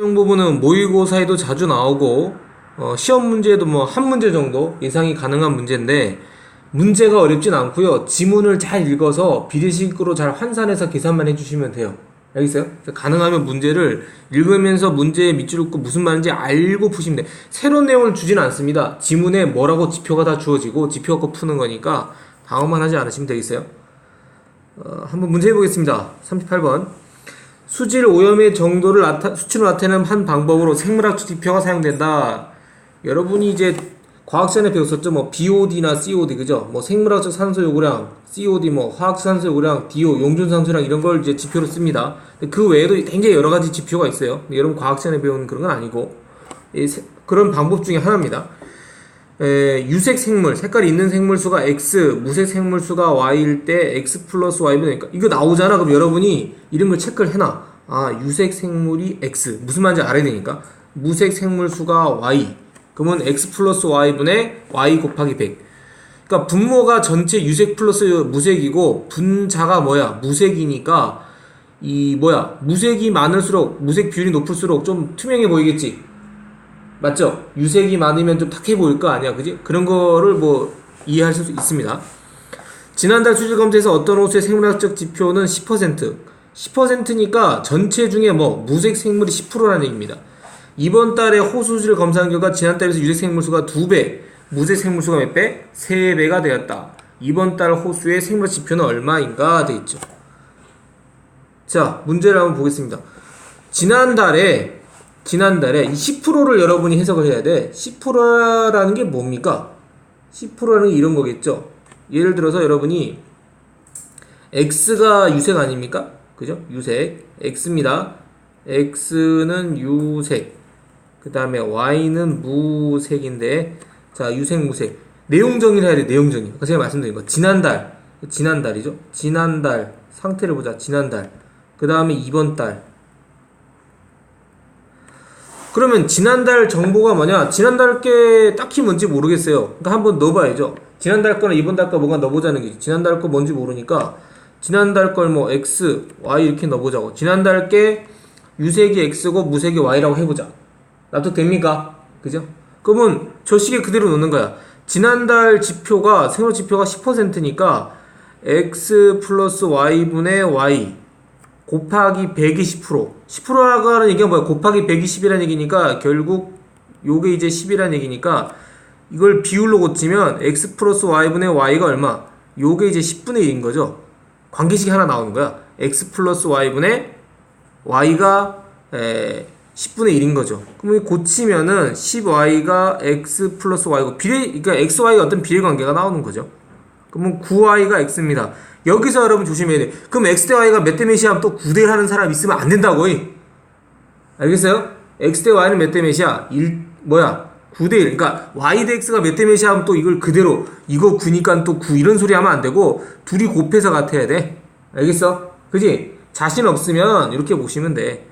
이 부분은 모의고사에도 자주 나오고 어, 시험 문제에도 뭐 한 문제 정도 예상이 가능한 문제인데 문제가 어렵진 않고요. 지문을 잘 읽어서 비례식으로 잘 환산해서 계산만 해주시면 돼요. 알겠어요? 가능하면 문제를 읽으면서 문제의 밑줄 긋고 무슨 말인지 알고 푸시면 돼. 새로운 내용을 주지는 않습니다. 지문에 뭐라고 지표가 다 주어지고 지표 갖고 푸는 거니까 당황만 하지 않으시면 되겠어요. 어, 한번 문제 해보겠습니다. 38번. 수질 오염의 정도를 나타, 수치로 나타내는 한 방법으로 생물학적 지표가 사용된다. 여러분이 이제 과학 시간에 배웠었죠. 뭐 BOD나 COD 그죠? 뭐 생물학적 산소 요구량, COD 뭐 화학 산소 요구량, DO 용준 산소량 이런 걸 이제 지표로 씁니다. 그 외에도 굉장히 여러 가지 지표가 있어요. 여러분 과학 시간에 배운 그런 건 아니고 이 세- 그런 방법 중에 하나입니다. 에, 유색 생물, 색깔이 있는 생물 수가 X, 무색 생물 수가 Y일 때 X 플러스 Y분의 그러니까 이거 나오잖아. 그럼 여러분이 이런 걸 체크를 해놔. 아, 유색 생물이 X. 무슨 말인지 알아야 되니까. 무색 생물 수가 Y. 그러면 X 플러스 Y분의 Y 곱하기 100. 그러니까 분모가 전체 유색 플러스 무색이고 분자가 뭐야? 무색이니까 이 뭐야? 무색이 많을수록 무색 비율이 높을수록 좀 투명해 보이겠지. 맞죠? 유색이 많으면 좀 탁해 보일 거 아니야, 그지? 그런 거를 뭐 이해할 수 있습니다. 지난달 수질 검사에서 어떤 호수의 생물학적 지표는 10%, 10%니까 전체 중에 뭐 무색 생물이 10%라는 얘기입니다. 이번 달에 호수 수질을 검사한 결과 지난달에 비해서 유색 생물 수가 2배, 무색 생물 수가 몇 배? 3배가 되었다. 이번 달 호수의 생물 지표는 얼마인가 돼 있죠. 자, 문제를 한번 보겠습니다. 지난달에 지난달에 이 10%를 여러분이 해석을 해야 돼. 10%라는 게 뭡니까? 10%라는 게 이런 거겠죠. 예를 들어서 여러분이 x가 유색 아닙니까? 그죠? 유색 x입니다. x는 유색. 그 다음에 y는 무색인데 자 유색 무색 내용 정의를 해야 돼. 내용 정의. 아까 제가 말씀드린 거 지난달 지난달이죠. 지난달 상태를 보자. 지난달. 그 다음에 이번 달. 그러면 지난달 정보가 뭐냐? 지난달 게 딱히 뭔지 모르겠어요. 그러니까 한번 넣어봐야죠. 지난달 거나 이번 달 거 뭔가 넣어보자는 게 지난달 거 뭔지 모르니까 지난달 걸 뭐 x, y 이렇게 넣어보자고. 지난달 게 유색이 x고 무색이 y라고 해보자. 납득됩니까? 그죠? 그러면 저 시계 그대로 넣는 거야. 지난달 지표가 생활 지표가 10%니까 x 플러스 y분의 y 곱하기 120% 10%라고 하는 얘기가 뭐야? 곱하기 120이라는 얘기니까 결국 요게 이제 10이라는 얘기니까 이걸 비율로 고치면 x 플러스 y분의 y가 얼마? 요게 이제 10분의 1인 거죠. 관계식이 하나 나오는 거야. x 플러스 y분의 y가 에, 10분의 1인 거죠. 그럼 이 고치면은 10y가 x 플러스 y고 비례 그러니까 x y가 어떤 비례 관계가 나오는 거죠. 그러면 9y가 x입니다. 여기서 여러분 조심해야 돼. 그럼 x 대 y가 몇 대 몇이야? 또 9대 1 하는 사람 있으면 안 된다고. 이. 알겠어요? x 대 y는 몇이야? 1 뭐야? 9대 1. 그러니까 y 대 x가 몇 대 몇이야? 하면 또 이걸 그대로 이거 9니까 또 9 이런 소리 하면 안 되고 둘이 곱해서 같아야 돼. 알겠어? 그지? 자신 없으면 이렇게 보시면 돼.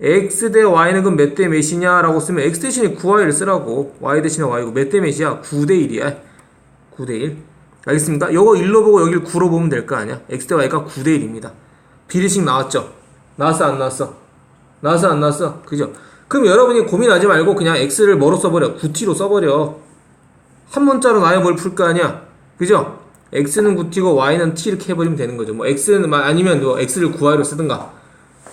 x 대 y는 그럼 몇 대 몇이냐라고 쓰면 x 대신에 9y를 쓰라고. y 대신에 y고 몇 대 몇이야? 9대 1이야. 9대 1. 알겠습니까? 요거 1로 보고 여기를 9로 보면 될 거 아니야? x 대 y가 9 대 1입니다. 비례식 나왔죠? 나왔어 안 나왔어? 나왔어 안 나왔어? 그죠? 그럼 여러분이 고민하지 말고 그냥 x를 뭐로 써버려? 9t로 써버려. 한 문자로 나야 뭘 풀 거 아니야? 그죠? x는 9t고 y는 t 이렇게 해버리면 되는 거죠. 뭐 x는 마- 아니면 뭐 x를 9y로 쓰든가.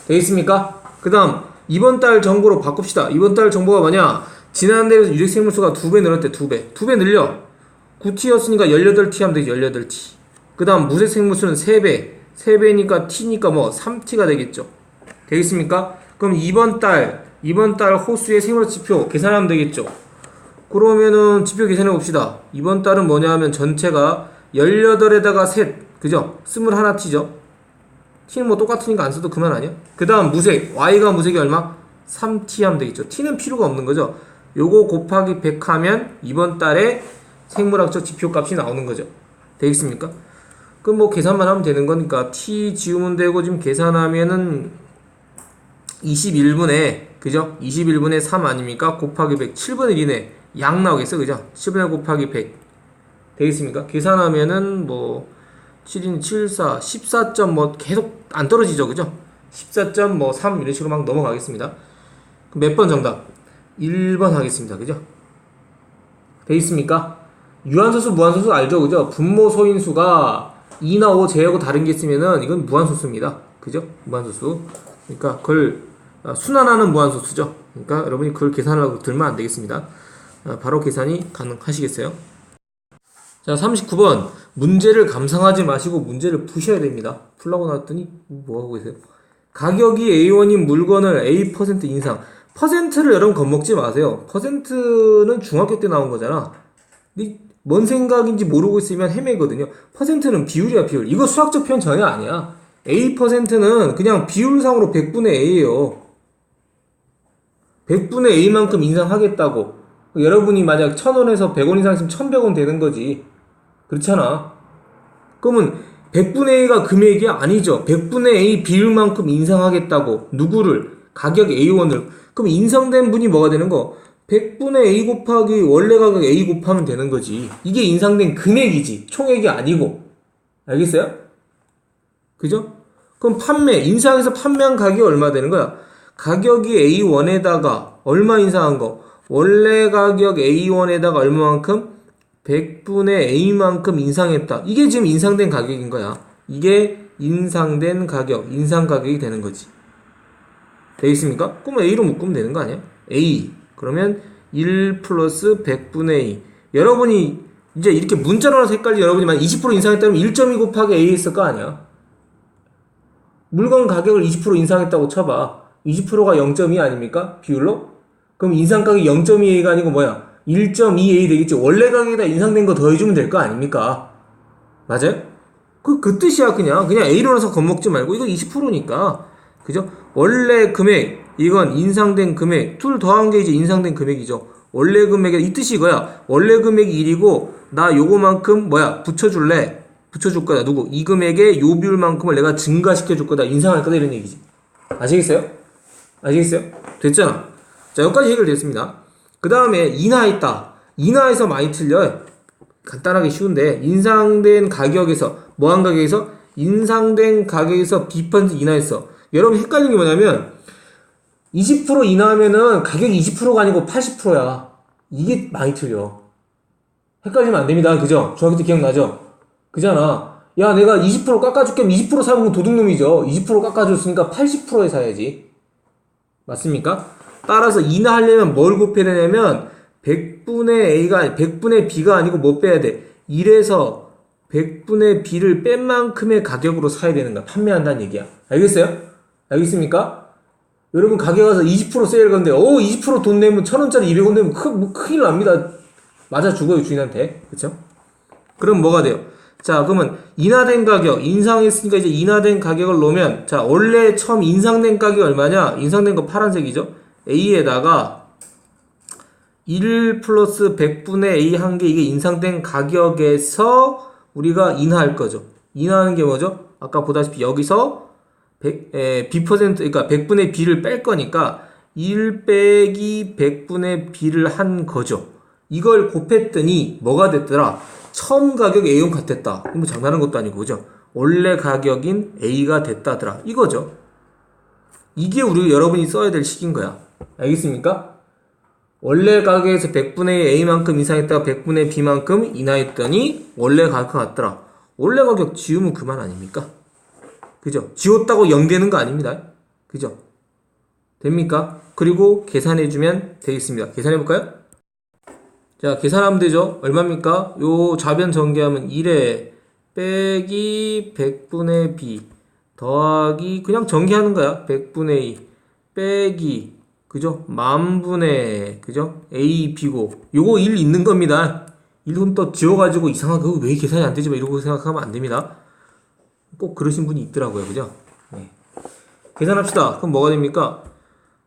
되겠습니까? 그 다음 이번 달 정보로 바꿉시다. 이번 달 정보가 뭐냐? 지난달에서 유색 생물수가 두 배 늘었대. 두 배. 두 배 늘려. 9t였으니까 18t 하면 되지. 18t. 그 다음 무색 생물수는 3배. 3배니까 t니까 뭐 3t가 되겠죠. 되겠습니까? 그럼 이번 달 이번 달 호수의 생물 지표 계산하면 되겠죠. 그러면은 지표 계산해 봅시다. 이번 달은 뭐냐 하면 전체가 18에다가 셋. 그죠? 21t죠. t는 뭐 똑같으니까 안 써도 그만 아니야? 그 다음 무색. y가 무색이 얼마? 3t 하면 되겠죠. t는 필요가 없는 거죠. 요거 곱하기 100 하면 이번 달에 생물학적 지표 값이 나오는 거죠. 되겠습니까? 그럼 뭐 계산만 하면 되는 거니까 t 지우면 되고 지금 계산하면은 21분의 그죠? 21분의 3 아닙니까? 곱하기 100 7분의 1이네. 양 나오겠어. 그죠? 7분의 곱하기 100 되겠습니까? 계산하면은 뭐 7인 74 14점 뭐 계속 안 떨어지죠. 그죠? 14점 뭐3 이런 식으로 막 넘어가겠습니다. 몇 번 정답? 1번 하겠습니다. 그죠? 돼 있습니까? 유한소수, 무한소수 알죠? 그죠? 분모 소인수가 2나 5 제하고 다른 게 있으면은 이건 무한소수입니다. 그죠? 무한소수. 그러니까 그걸 아, 순환하는 무한소수죠. 그러니까 여러분이 그걸 계산하려고 들면 안 되겠습니다. 아, 바로 계산이 가능하시겠어요? 자, 39번. 문제를 감상하지 마시고 문제를 푸셔야 됩니다. 풀라고 나왔더니 뭐 하고 계세요? 가격이 A1인 물건을 A% 인상. 퍼센트를 여러분 겁먹지 마세요. 퍼센트는 중학교 때 나온 거잖아. 근데 뭔 생각인지 모르고 있으면 헤매거든요. 퍼센트는 비율이야, 비율. 이거 수학적 표현 전혀 아니야. A%는 그냥 비율상으로 100분의 A예요. 100분의 A만큼 인상하겠다고. 여러분이 만약 1000원에서 100원 이상 있으면 1100원 되는 거지. 그렇잖아. 그러면 100분의 A가 금액이 아니죠. 100분의 A 비율만큼 인상하겠다고. 누구를? 가격 A1을. 그럼 인상된 분이 뭐가 되는 거? 100분의 A 곱하기 원래 가격 A 곱하면 되는 거지. 이게 인상된 금액이지. 총액이 아니고. 알겠어요? 그죠? 그럼 판매, 인상해서 판매한 가격이 얼마 되는 거야? 가격이 A1에다가 얼마 인상한 거? 원래 가격 A1에다가 얼마만큼? 100분의 A만큼 인상했다. 이게 지금 인상된 가격인 거야. 이게 인상된 가격, 인상 가격이 되는 거지. 되겠습니까? 그러면 A로 묶으면 되는 거 아니야? A. 그러면 1 플러스 100분의 A. 여러분이 이제 이렇게 문자로 나서 헷갈리 여러분이 만약 20% 인상했다면 1.2 곱하기 A 했을 거 아니야? 물건 가격을 20% 인상했다고 쳐봐. 20%가 0.2 아닙니까? 비율로? 그럼 인상 가격이 0.2A가 아니고 뭐야? 1.2A 되겠지. 원래 가격에다 인상된 거 더해주면 될 거 아닙니까? 맞아요? 그, 그 뜻이야, 그냥. 그냥 A로 나서 겁먹지 말고, 이거 20%니까. 그죠? 원래 금액, 이건 인상된 금액, 둘 더한 게 이제 인상된 금액이죠. 원래 금액이, 이 뜻이 이거야. 원래 금액이 1이고, 나 요거만큼, 뭐야, 붙여줄래? 붙여줄 거다. 누구? 이 금액의 요 비율만큼을 내가 증가시켜 줄 거다. 인상할 거다. 이런 얘기지. 아시겠어요? 아시겠어요? 됐잖아. 자, 여기까지 해결됐습니다. 그 다음에 인하했다. 인하해서 많이 틀려요. 간단하게 쉬운데 인상된 가격에서 뭐한 가격에서 인상된 가격에서 B% 인하했어. 여러분 헷갈리는 게 뭐냐면 20% 인하하면은 가격이 20%가 아니고 80%야. 이게 많이 틀려. 헷갈리면 안 됩니다. 그죠? 중학교 때 기억나죠? 그잖아. 야, 내가 20% 깎아줄게. 20% 사면 도둑놈이죠. 20% 깎아줬으니까 80%에 사야지. 맞습니까? 따라서 인하하려면 뭘 곱해야 되냐면 100분의 A가 아니 100분의 B가 아니고 뭐 빼야 돼? 1에서 100분의 B를 뺀 만큼의 가격으로 사야 되는 거야. 판매한다는 얘기야. 알겠어요? 알겠습니까? 여러분 가게 가서 20% 세일 건데 어 20%돈 내면 1000원짜리 200원 내면 크, 뭐 큰일 납니다. 맞아 죽어요 주인한테. 그쵸? 그럼 뭐가 돼요? 자 그러면 인하된 가격 인상했으니까 이제 인하된 가격을 놓으면 자 원래 처음 인상된 가격이 얼마냐? 인상된 거 파란색이죠? A에다가 1 플러스 100분의 A 한 게 이게 인상된 가격에서 우리가 인하할 거죠. 인하하는 게 뭐죠? 아까 보다시피 여기서 100, 에, B%, 그러니까 100분의 B를 뺄 거니까 1 빼기 100분의 B를 한 거죠. 이걸 곱했더니 뭐가 됐더라? 처음 가격 A1 같았다. 뭐 장난하는 것도 아니고, 그죠? 원래 가격인 A가 됐다더라. 이거죠. 이게 우리 여러분이 써야 될 식인 거야. 알겠습니까? 원래 가격에서 100분의 A만큼 인상했다가 100분의 B만큼 인하했더니 원래 가격 같더라. 원래 가격 지우면 그만 아닙니까? 그죠? 지웠다고 0 되는 거 아닙니다. 그죠? 됩니까? 그리고 계산해주면 되겠습니다. 계산해볼까요? 자, 계산하면 되죠? 얼마입니까? 요 좌변 전개하면 1에 빼기 100분의 B 더하기 그냥 전개하는 거야. 100분의 2 빼기 그죠? 만분의 그죠? A, B고 요거 1 있는 겁니다. 1은 또 지워가지고 이상하게 그거 왜 계산이 안 되지? 막 이러고 생각하면 안 됩니다. 꼭 그러신 분이 있더라고요. 그죠? 네. 계산합시다. 그럼 뭐가 됩니까?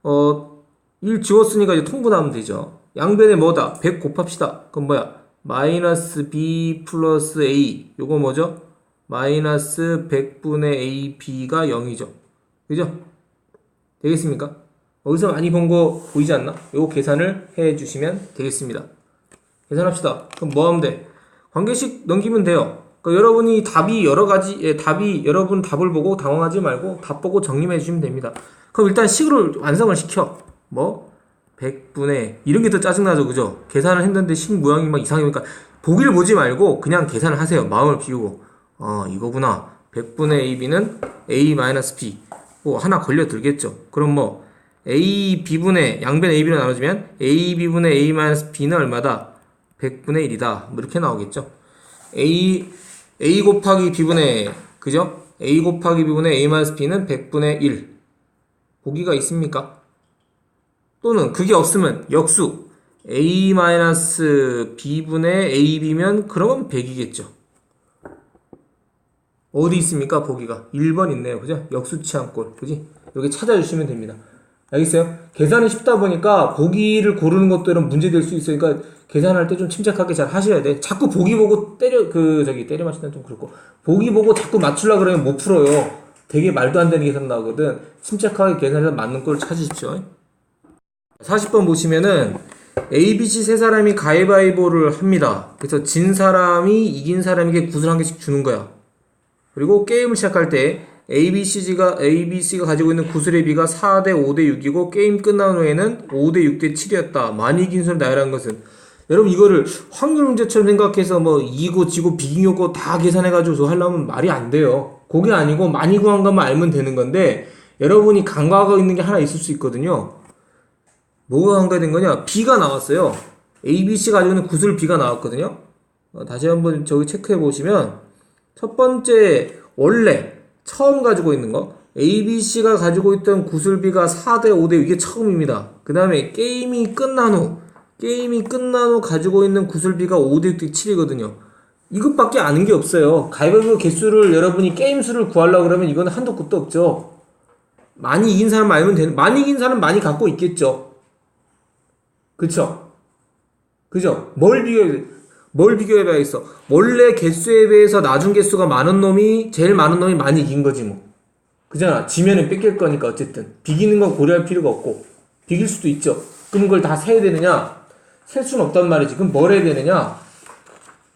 어, 1 지웠으니까 이제 통분하면 되죠. 양변에 뭐다? 100 곱합시다. 그럼 뭐야? 마이너스 B 플러스 A. 요거 뭐죠? 마이너스 100분의 AB가 0이죠. 그죠? 되겠습니까? 어디서 많이 본 거 보이지 않나? 요거 계산을 해 주시면 되겠습니다. 계산합시다. 그럼 뭐 하면 돼? 관계식 넘기면 돼요. 그러니까 여러분이 답이 여러 가지, 예, 답이 여러분 답을 보고 당황하지 말고 답 보고 정리해 주시면 됩니다. 그럼 일단 식을 완성을 시켜. 뭐? 100분의 이런 게 더 짜증나죠. 그죠? 계산을 했는데 식 모양이 막 이상하니까 보기를 보지 말고 그냥 계산을 하세요. 마음을 비우고. 어 이거구나. 100분의 AB는 A-B 뭐 하나 걸려 들겠죠. 그럼 뭐 A, B분의 양변 A, B로 나눠지면 A, B분의 A-B는 얼마다? 100분의 1이다. 뭐 이렇게 나오겠죠. A, A 곱하기 B분의 그죠? A 곱하기 B분의 A-B는 100분의 1 보기가 있습니까? 또는 그게 없으면 역수 a-b분의 ab면 그러면 100이겠죠. 어디 있습니까? 보기가 1번 있네요. 그죠? 역수치한꼴. 그지? 여기 찾아주시면 됩니다. 알겠어요? 계산이 쉽다 보니까 보기를 고르는 것들은 문제될 수 있으니까 계산할 때 좀 침착하게 잘 하셔야 돼. 자꾸 보기 보고 때려 그 저기 때려 맞추는 좀 그렇고 보기 보고 자꾸 맞추려 그러면 못 풀어요. 되게 말도 안 되는 계산 나오거든. 침착하게 계산해서 맞는 걸 찾으십시오. 40번 보시면은 ABC 세 사람이 가위바위보를 합니다. 그래서 진 사람이 이긴 사람에게 구슬 한 개씩 주는 거야. 그리고 게임을 시작할 때 ABC가 ABC가 가지고 있는 구슬의 비가 4대 5대 6이고 게임 끝난 후에는 5대 6대 7이었다. 많이 이긴 손을 나열한 것은 여러분 이거를 확률 문제처럼 생각해서 뭐 이고 지고 비기고 다 계산해 가지고 하려면 말이 안 돼요. 그게 아니고 많이 구한 것만 알면 되는 건데 여러분이 간과하고 있는 게 하나 있을 수 있거든요. 뭐가 간과된 거냐? B가 나왔어요. A, B, C 가지고 있는 구슬 B가 나왔거든요. 어, 다시 한번 저기 체크해 보시면 첫 번째 원래 처음 가지고 있는 거 A, B, C가 가지고 있던 구슬 B가 4대 5대 이게 처음입니다. 그 다음에 게임이 끝난 후 게임이 끝난 후 가지고 있는 구슬 B가 5대 6 대 7이거든요. 이것밖에 아는 게 없어요. 가위바위보 개수를 여러분이 게임 수를 구하려고 그러면 이거는 한도 끝도 없죠. 많이 이긴 사람 알면 되는 많이 이긴 사람 많이 갖고 있겠죠. 그쵸? 그죠? 뭘 비교해, 뭘 비교해봐야겠어. 원래 개수에 비해서 나중 개수가 많은 놈이, 제일 많은 놈이 많이 이긴 거지 뭐. 그잖아. 지면은 뺏길 거니까 어쨌든. 비기는 건 고려할 필요가 없고. 비길 수도 있죠. 그럼 그걸 다 세야 되느냐? 셀 수는 없단 말이지. 그럼 뭘 해야 되느냐?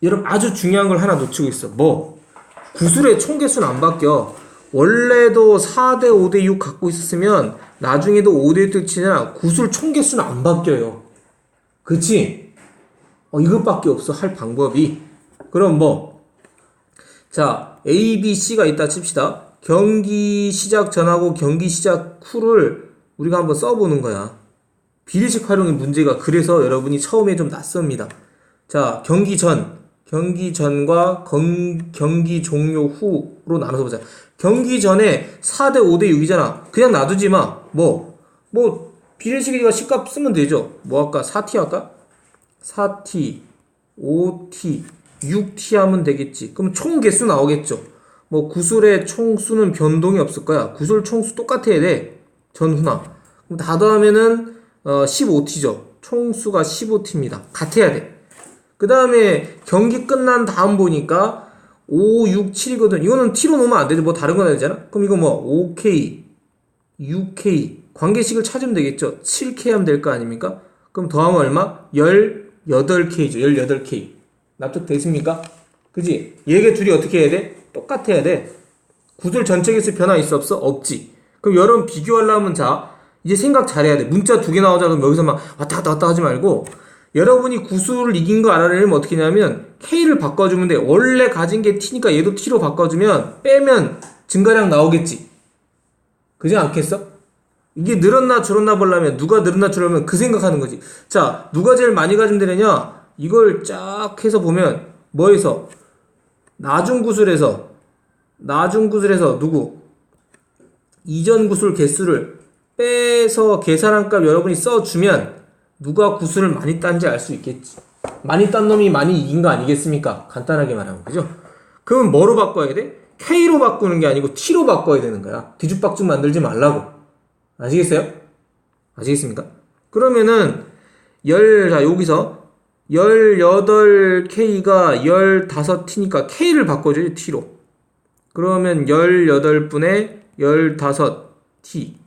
여러분 아주 중요한 걸 하나 놓치고 있어. 뭐? 구슬의 총 개수는 안 바뀌어. 원래도 4대 5대 6 갖고 있었으면 나중에도 5대 6 치냐 구슬 총 개수는 안 바뀌어요. 그치? 어, 이것밖에 없어. 할 방법이. 그럼 뭐? 자, A, B, C가 있다 칩시다. 경기 시작 전하고 경기 시작 후를 우리가 한번 써보는 거야. 비례식 활용의 문제가 그래서 여러분이 처음에 좀 낯섭니다. 자, 경기 전, 경기 전과 경, 경기 종료 후로 나눠서 보자. 경기 전에 4대 5대 6이잖아. 그냥 놔두지 마. 뭐, 뭐, 비례식이니까 식값 쓰면 되죠. 뭐 할까? 4t 할까? 4t, 5t, 6t 하면 되겠지. 그럼 총 개수 나오겠죠. 뭐 구슬의 총수는 변동이 없을 거야. 구슬 총수 똑같아야 돼. 전후나. 그럼 다 더하면은 어, 15t죠. 총수가 15t입니다. 같아야 돼. 그 다음에 경기 끝난 다음 보니까 5, 6, 7이거든. 이거는 t로 놓으면 안 되죠. 뭐 다른 거 해야 되잖아. 그럼 이거 뭐 5k, 6k 관계식을 찾으면 되겠죠. 7k 하면 될 거 아닙니까? 그럼 더하면 얼마? 18k죠. 18k. 납득되십니까? 그지? 얘게 둘이 어떻게 해야 돼? 똑같아야 돼. 구슬 전체 개수 변화 있어 없어? 없지. 그럼 여러분 비교하려면 자 이제 생각 잘해야 돼. 문자 두 개 나오자 그럼 여기서 막 왔다 갔다 왔다 하지 말고 여러분이 구슬을 이긴 거 알아내려면 어떻게 하냐면 K를 바꿔주면 돼. 원래 가진 게 T니까 얘도 T로 바꿔주면 빼면 증가량 나오겠지. 그지 않겠어? 이게 늘었나 줄었나 보려면 누가 늘었나 줄었나 그 생각하는 거지. 자, 누가 제일 많이 가지면 되느냐? 이걸 쫙 해서 보면 뭐에서 나중 구슬에서 나중 구슬에서 누구 이전 구슬 개수를 빼서 계산한 값 여러분이 써주면 누가 구슬을 많이 딴지 알 수 있겠지. 많이 딴 놈이 많이 이긴 거 아니겠습니까? 간단하게 말하면 그죠? 그러면 뭐로 바꿔야 돼? K로 바꾸는 게 아니고 T로 바꿔야 되는 거야. 뒤죽박죽 만들지 말라고. 아시겠어요? 아시겠습니까? 그러면은 열, 자, 여기서 18K가 15T니까 K를 바꿔줘요, T로. 그러면 18분의 15T.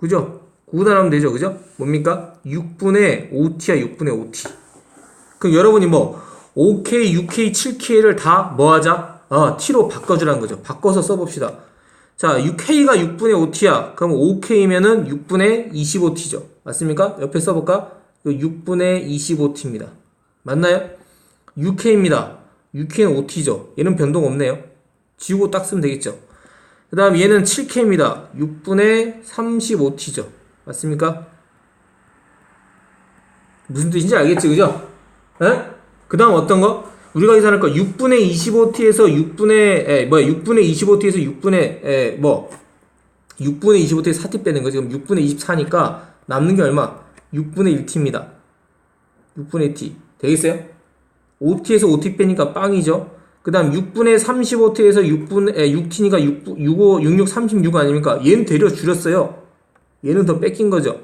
그죠? 구분하면 되죠, 그죠? 뭡니까? 6분의 5T야, 6분의 5T. 그럼 여러분이 뭐, 5K, 6K, 7K를 다 뭐 하자? 아, T로 바꿔주라는 거죠. 바꿔서 써봅시다. 자, 6K가 6분의 5T야. 그럼 5K면은 6분의 25T죠. 맞습니까? 옆에 써볼까? 6분의 25t입니다. 맞나요? 6K입니다. 6K는 5T죠. 얘는 변동 없네요. 지우고 딱 쓰면 되겠죠. 그 다음 얘는 7K입니다. 6분의 35T죠. 맞습니까? 무슨 뜻인지 알겠지, 그죠? 그 다음 어떤 거? 우리가 계산할 거 6분의 25t에서 6분의 에, 뭐야 6분의 25t에서 6분의 에, 뭐 6분의 25t에 4t 빼는 거지 그럼 6분의 24니까 남는 게 얼마? 6분의 1t입니다 6분의 t 되겠어요? 5t에서 5t 빼니까 빵이죠 그 다음 6분의 35t에서 6분, 에, 6t니까 6, 65, 66, 36 아닙니까? 얘는 되려 줄였어요 얘는 더 뺏긴 거죠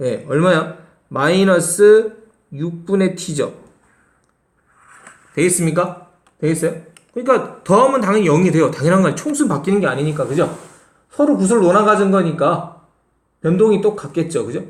예, 얼마야? 마이너스 6분의 t죠 되겠습니까? 되겠어요? 그러니까 더하면 당연히 0이 돼요. 당연한 건 총수는 바뀌는 게 아니니까 그죠? 서로 구슬 논아 가진 거니까 변동이 똑같겠죠. 그죠?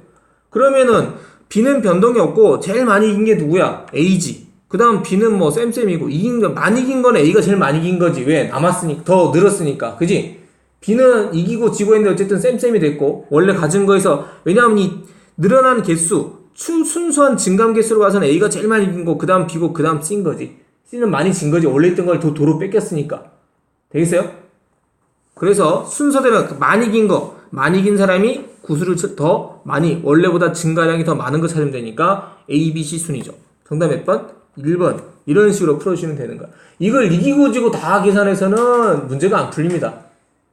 그러면은 B는 변동이 없고 제일 많이 이긴 게 누구야? A지. 그 다음 B는 뭐 쌤쌤이고 이긴 거 많이 이긴 건 A가 제일 많이 이긴 거지. 왜? 남았으니까 더 늘었으니까. 그지? B는 이기고 지고 했는데 어쨌든 쌤쌤이 됐고 원래 가진 거에서 왜냐하면 이 늘어난 개수 춘, 순수한 증감 개수로 봐서는 A가 제일 많이 이긴 거, 그 다음 B고, 그 다음 C인 거지. C는 많이 진 거지. 원래 있던 걸 도, 도로 뺏겼으니까. 되겠어요? 그래서 순서대로 많이 이긴 거, 많이 이긴 사람이 구수를 쳐- 더 많이, 원래보다 증가량이 더 많은 거 찾으면 되니까 A, B, C 순이죠. 정답 몇 번? 1번. 이런 식으로 풀어주시면 되는 거야. 이걸 이기고 지고 다 계산해서는 문제가 안 풀립니다.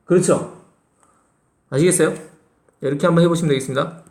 그렇죠? 아시겠어요? 이렇게 한번 해보시면 되겠습니다.